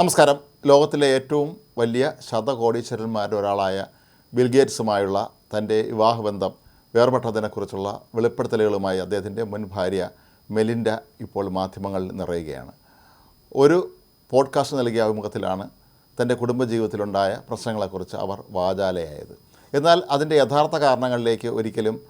നമസ്കാരം. ലോകത്തിലെ ഏറ്റവും വലിയ ശതകോടീശ്വരന്മാരിൽ ഒരാളായ ബിൽഗേറ്റ്സുമായുള്ള തന്റെ വിവാഹബന്ധം വേർപെട്ടതിനെക്കുറിച്ചുള്ള വെളിപ്പെടുത്തലുകളുമായി അദ്ദേഹത്തിന്റെ മുൻ ഭാര്യ മെലിൻഡ ഇപ്പോൾ മാധ്യമങ്ങളിൽ നിറയുകയാണ്. ഒരു പോഡ്കാസ്റ്റ് നൽകിയ അഭിമുഖത്തിലാണ് തന്റെ കുടുംബജീവിതത്തിലുണ്ടായ പ്രശ്നങ്ങളെക്കുറിച്ച് അവർ വാചാലയായത്. എന്നാൽ അതിന്റെ യഥാർത്ഥ കാരണങ്ങളിലേക്ക് ഒരിക്കലും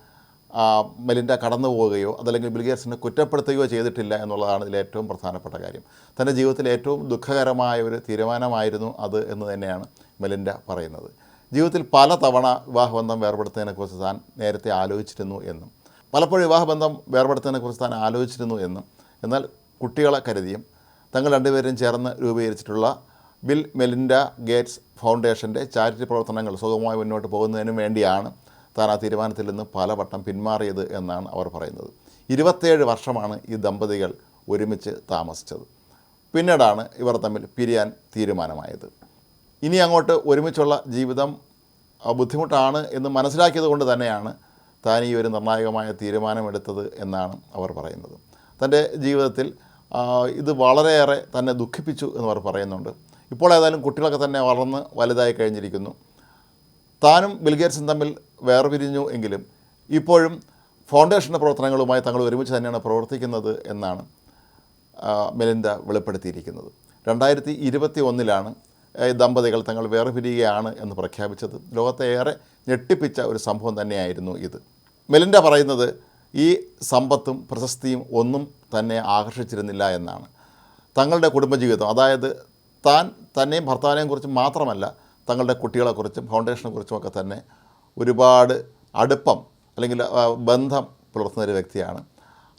മെലിൻഡ കടന്നു പോവുകയോ അതല്ലെങ്കിൽ ബിൽഗേറ്റ്സിനെ കുറ്റപ്പെടുത്തുകയോ ചെയ്തിട്ടില്ല എന്നുള്ളതാണ് ഇതിൽ ഏറ്റവും പ്രധാനപ്പെട്ട കാര്യം. തന്റെ ജീവിതത്തിലെ ഏറ്റവും ദുഃഖകരമായ ഒരു തീരുമാനമായിരുന്നു അത് എന്ന് തന്നെയാണ് മെലിൻഡ പറയുന്നത്. ജീവിതത്തിൽ പല തവണ വിവാഹബന്ധം വേർപെടുത്തുന്നതിനെക്കുറിച്ച് താൻ നേരത്തെ ആലോചിച്ചിരുന്നു എന്നും പലപ്പോഴും വിവാഹബന്ധം വേർപെടുത്തുന്നതിനെക്കുറിച്ച് താൻ ആലോചിച്ചിരുന്നു എന്നും എന്നാൽ കുട്ടികളെ കരുതിയും തങ്ങൾ രണ്ടുപേരും ചേർന്ന് രൂപീകരിച്ചിട്ടുള്ള ബിൽ മെലിൻഡ ഗേറ്റ്സ് ഫൗണ്ടേഷന്റെ ചാരിറ്റി പ്രവർത്തനങ്ങൾ സുഗമമായി മുന്നോട്ട് പോകുന്നതിനും വേണ്ടിയാണ് താൻ ആ തീരുമാനത്തിൽ നിന്ന് പലവട്ടം പിന്മാറിയത് എന്നാണ് അവർ പറയുന്നത്. ഇരുപത്തേഴ് വർഷമാണ് ഈ ദമ്പതികൾ ഒരുമിച്ച് താമസിച്ചത്. പിന്നീടാണ് ഇവർ തമ്മിൽ പിരിയാൻ തീരുമാനമായത്. ഇനി അങ്ങോട്ട് ഒരുമിച്ചുള്ള ജീവിതം ബുദ്ധിമുട്ടാണ് എന്ന് മനസ്സിലാക്കിയത് കൊണ്ട് തന്നെയാണ് താൻ ഈ ഒരു നിർണായകമായ തീരുമാനമെടുത്തത് എന്നാണ് അവർ പറയുന്നത്. തന്റെ ജീവിതത്തിൽ ഇത് വളരെയേറെ തന്നെ ദുഃഖിപ്പിച്ചു എന്ന് അവർ പറയുന്നുണ്ട്. ഇപ്പോൾ ഏതായാലും കുട്ടികളൊക്കെ തന്നെ വളർന്ന് വലുതായി കഴിഞ്ഞിരിക്കുന്നു. താനും ബിൽഗേറ്റ്സും തമ്മിൽ വേർപിരിഞ്ഞു എങ്കിലും ഇപ്പോഴും ഫൗണ്ടേഷന്റെ പ്രവർത്തനങ്ങളുമായി തങ്ങൾ ഒരുമിച്ച് തന്നെയാണ് പ്രവർത്തിക്കുന്നത് എന്നാണ് മെലിൻഡ വെളിപ്പെടുത്തിയിരിക്കുന്നത്. രണ്ടായിരത്തി ഇരുപത്തി ഒന്നിലാണ് ദമ്പതികൾ തങ്ങൾ വേർപിരിയുകയാണ് എന്ന് പ്രഖ്യാപിച്ചത്. ലോകത്തെ ഏറെ ഞെട്ടിപ്പിച്ച ഒരു സംഭവം തന്നെയായിരുന്നു ഇത്. മെലിൻഡ പറയുന്നത് ഈ സമ്പത്തും പ്രശസ്തിയും ഒന്നും തന്നെ ആകർഷിച്ചിരുന്നില്ല എന്നാണ്. തങ്ങളുടെ കുടുംബജീവിതം അതായത് താൻ തന്നെയും ഭർത്താവിനെയും കുറിച്ച് മാത്രമല്ല തങ്ങളുടെ കുട്ടികളെക്കുറിച്ചും ഒക്കെ തന്നെ ഒരുപാട് അടുപ്പം അല്ലെങ്കിൽ ബന്ധം പുലർത്തുന്ന ഒരു വ്യക്തിയാണ്.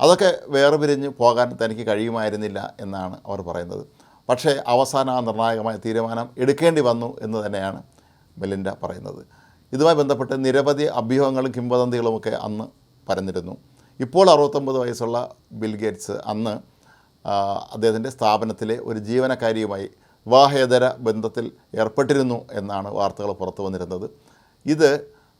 അതൊക്കെ വേറെ വേർപിരിഞ്ഞ് പോകാൻ തനിക്ക് കഴിയുമായിരുന്നില്ല എന്നാണ് അവർ പറയുന്നത്. പക്ഷേ അവസാന ആ നിർണായകമായ തീരുമാനം എടുക്കേണ്ടി വന്നു എന്ന് തന്നെയാണ് മെലിൻഡ പറയുന്നത്. ഇതുമായി ബന്ധപ്പെട്ട് നിരവധി അഭ്യൂഹങ്ങളും കിംവദന്തികളുമൊക്കെ അന്ന് പരന്നിരുന്നു. ഇപ്പോൾ അറുപത്തൊമ്പത് വയസ്സുള്ള ബിൽ ഗേറ്റ്സ് അന്ന് അദ്ദേഹത്തിന്റെ സ്ഥാപനത്തിലെ ഒരു ജീവനക്കാരിയുമായി വിവാഹേതര ബന്ധത്തിൽ ഏർപ്പെട്ടിരുന്നു എന്നാണ് വാർത്തകൾ പുറത്തു വന്നിരുന്നത്. ഇത്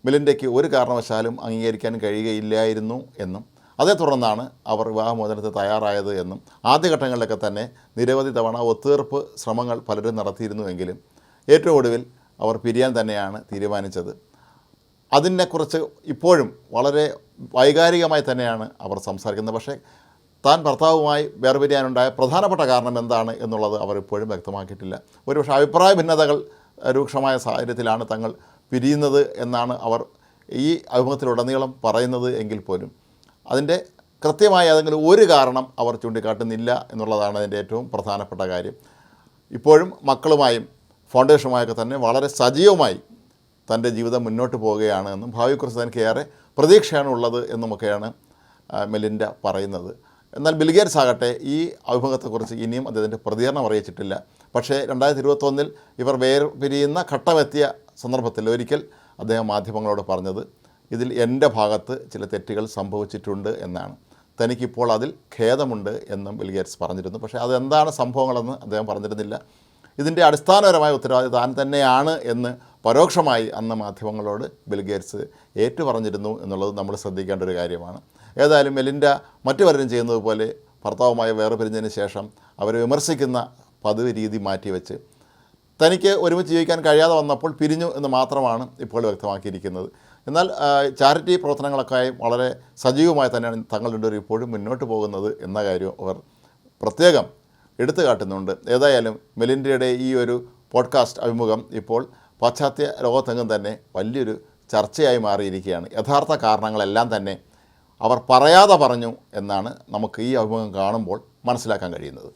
മിലിൻഡയ്ക്ക് ഒരു കാരണവശാലും അംഗീകരിക്കാൻ കഴിയുകയില്ലായിരുന്നു എന്നും അതേ തുടർന്നാണ് അവർ വിവാഹമോചനത്തിന് തയ്യാറായത് എന്നും ആദ്യഘട്ടങ്ങളിലൊക്കെ തന്നെ നിരവധി തവണ ഒത്തുതീർപ്പ് ശ്രമങ്ങൾ പലരും നടത്തിയിരുന്നുവെങ്കിലും ഏറ്റവും ഒടുവിൽ അവർ പിരിയാൻ തന്നെയാണ് തീരുമാനിച്ചത്. അതിനെക്കുറിച്ച് ഇപ്പോഴും വളരെ വൈകാരികമായി തന്നെയാണ് അവർ സംസാരിക്കുന്നത്. പക്ഷേ താൻ ഭർത്താവുമായി വേർപിരിയാനുണ്ടായ പ്രധാനപ്പെട്ട കാരണം എന്താണ് എന്നുള്ളത് അവർ ഇപ്പോഴും വ്യക്തമാക്കിയിട്ടില്ല. ഒരുപക്ഷെ അഭിപ്രായ ഭിന്നതകൾ രൂക്ഷമായ സാഹചര്യത്തിലാണ് തങ്ങൾ പിരിയുന്നത് എന്നാണ് അവർ ഈ അഭിമുഖത്തിലുടനീളം പറയുന്നത് എങ്കിൽ പോലും. അതിന്റെ കൃത്യമായ ഏതെങ്കിലും ഒരു കാരണം അവർ ചൂണ്ടിക്കാട്ടുന്നില്ല എന്നുള്ളതാണ് അതിന്റെ ഏറ്റവും പ്രധാനപ്പെട്ട കാര്യം. ഇപ്പോഴും മക്കളുമായും ഫൗണ്ടേഷനുമായൊക്കെ തന്നെ വളരെ സജീവമായി തന്റെ ജീവിതം മുന്നോട്ട് പോവുകയാണ് എന്നും ഭാവിയെക്കുറിച്ച് തനിക്ക് ഏറെ പ്രതീക്ഷയാണ് ഉള്ളത് എന്നുമൊക്കെയാണ് മെലിൻഡ പറയുന്നത്. എന്നാൽ ബിൽഗേറ്റ്സ് ആകട്ടെ ഈ അഭിമുഖത്തെക്കുറിച്ച് ഇനിയും അദ്ദേഹത്തിന്റെ പ്രതികരണം അറിയിച്ചിട്ടില്ല. പക്ഷേ രണ്ടായിരത്തി ഇരുപത്തൊന്നിൽ ഇവർ വേർപിരിയുന്ന ഘട്ടമെത്തിയ സന്ദർഭത്തിൽ ഒരിക്കൽ അദ്ദേഹം മാധ്യമങ്ങളോട് പറഞ്ഞത് ഇതിൽ എന്റെ ഭാഗത്ത് ചില തെറ്റുകൾ സംഭവിച്ചിട്ടുണ്ട് എന്നാണ്. തനിക്കിപ്പോൾ അതിൽ ഖേദമുണ്ട് എന്നും ബിൽഗേറ്റ്സ് പറഞ്ഞിരുന്നു. പക്ഷേ അതെന്താണ് സംഭവങ്ങളെന്ന് അദ്ദേഹം പറഞ്ഞിരുന്നില്ല. ഇതിന്റെ അടിസ്ഥാനപരമായ ഉത്തരവാദിത്വം താൻ തന്നെയാണ് എന്ന് പരോക്ഷമായി അന്ന് മാധ്യമങ്ങളോട് ബിൽഗേറ്റ്സ് ഏറ്റുപറഞ്ഞിരുന്നു എന്നുള്ളത് നമ്മൾ ശ്രദ്ധിക്കേണ്ട ഒരു കാര്യമാണ്. ഏതായാലും മെലിൻഡ മറ്റു പലരും ചെയ്യുന്നത് പോലെ ഭർത്താവുമായി വേറെ പിരിഞ്ഞതിന് ശേഷം അവരെ വിമർശിക്കുന്ന പതിവ് രീതി മാറ്റിവെച്ച് തനിക്ക് ഒരുമിച്ച് ജീവിക്കാൻ കഴിയാതെ വന്നപ്പോൾ പിരിഞ്ഞു എന്ന് മാത്രമാണ് ഇപ്പോൾ വ്യക്തമാക്കിയിരിക്കുന്നത്. എന്നാൽ ചാരിറ്റി പ്രവർത്തനങ്ങളൊക്കെ വളരെ സജീവമായി തന്നെയാണ് തങ്ങൾ രണ്ടുപേരും ഇപ്പോഴും മുന്നോട്ട് പോകുന്നത് എന്ന കാര്യം അവർ പ്രത്യേകം എടുത്തു കാട്ടുന്നുണ്ട്. ഏതായാലും മെലിൻഡയുടെ ഈ ഒരു പോഡ്കാസ്റ്റ് അഭിമുഖം ഇപ്പോൾ പാശ്ചാത്യ ലോകത്തെങ്ങും തന്നെ വലിയൊരു ചർച്ചയായി മാറിയിരിക്കുകയാണ്. യഥാർത്ഥ കാരണങ്ങളെല്ലാം തന്നെ അവർ പറയാതെ പറഞ്ഞു എന്നാണ് നമുക്ക് ഈ അഭിമുഖം കാണുമ്പോൾ മനസ്സിലാക്കാൻ കഴിയുന്നത്.